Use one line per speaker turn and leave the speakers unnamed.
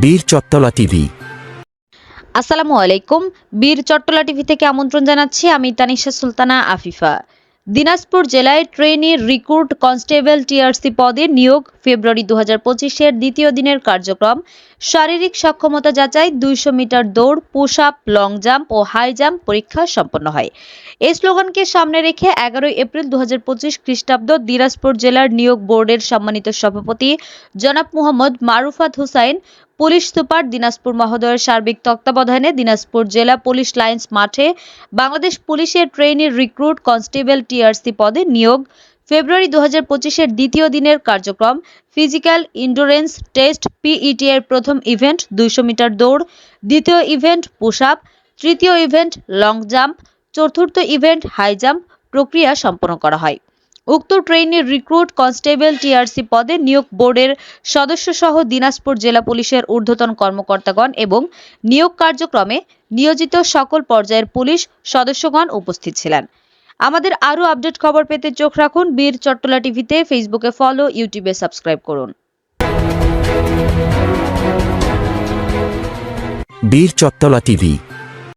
বীর চত্তলা টিভি।
আসসালামু আলাইকুম। বীর চট্টলা টিভি থেকে আমন্ত্রণ জানাচ্ছি আমি তানিশা সুলতানা আফিফা। দিনাজপুর জেলায় ট্রেনি রিক্রুট কনস্টেবল টিআরসি পদে নিয়োগ ফেব্রুয়ারি দু হাজার পঁচিশের দ্বিতীয় দিনের কার্যক্রম। শারীরিক সক্ষমতা যাচাই, দুইশো মিটার দৌড় পুশ আপ লং জাম্প ও হাই জাম্প পরীক্ষা সম্পন্ন হয়। এই স্লোগানকে সামনে রেখে এগারোই এপ্রিল দু হাজার পঁচিশ খ্রিস্টাব্দ দিনাজপুর জেলার নিয়োগ বোর্ডের সম্মানিত সভাপতি জনাব মোহাম্মদ মারুফাত হুসাইন পুলিশ সুপার দিনাজপুর মহোদয়ের সার্বিক তত্ত্বাবধানে দিনাজপুর জেলা পুলিশ লাইন্স মাঠে বাংলাদেশ পুলিশের ট্রেনি রিক্রুট কনস্টেবল টিআরসি পদে নিয়োগ। ফেব্রুয়ারি দু হাজার দ্বিতীয় দিনের কার্যক্রম। ফিজিক্যাল ইন্ডোরেন্স টেস্ট পিইটি এর প্রথম ইভেন্ট দুইশো মিটার দৌড়, দ্বিতীয় ইভেন্ট পুশ আপ, তৃতীয় ইভেন্ট লং জাম্প, চতুর্থ ইভেন্ট হাই জাম্প প্রক্রিয়া সম্পন্ন করা হয়। উক্ত ট্রেনি রিক্রুট কনস্টেবল টিআরসি পদে নিয়োগ বোর্ডের সদস্য সহ দিনাজপুর জেলা পুলিশের ঊর্ধ্বতন কর্মকর্তাগণ এবং নিয়োগ কার্যক্রমে নিয়োজিত সকল পর্যায়ের পুলিশ সদস্যগণ উপস্থিত ছিলেন। আমাদের আরও আপডেট খবর পেতে চোখ রাখুন। বীর চট্টলা টিভিতে ফেসবুকে ফলো, ইউটিউবে সাবস্ক্রাইব করুন।
বীর চত্তলা টিভি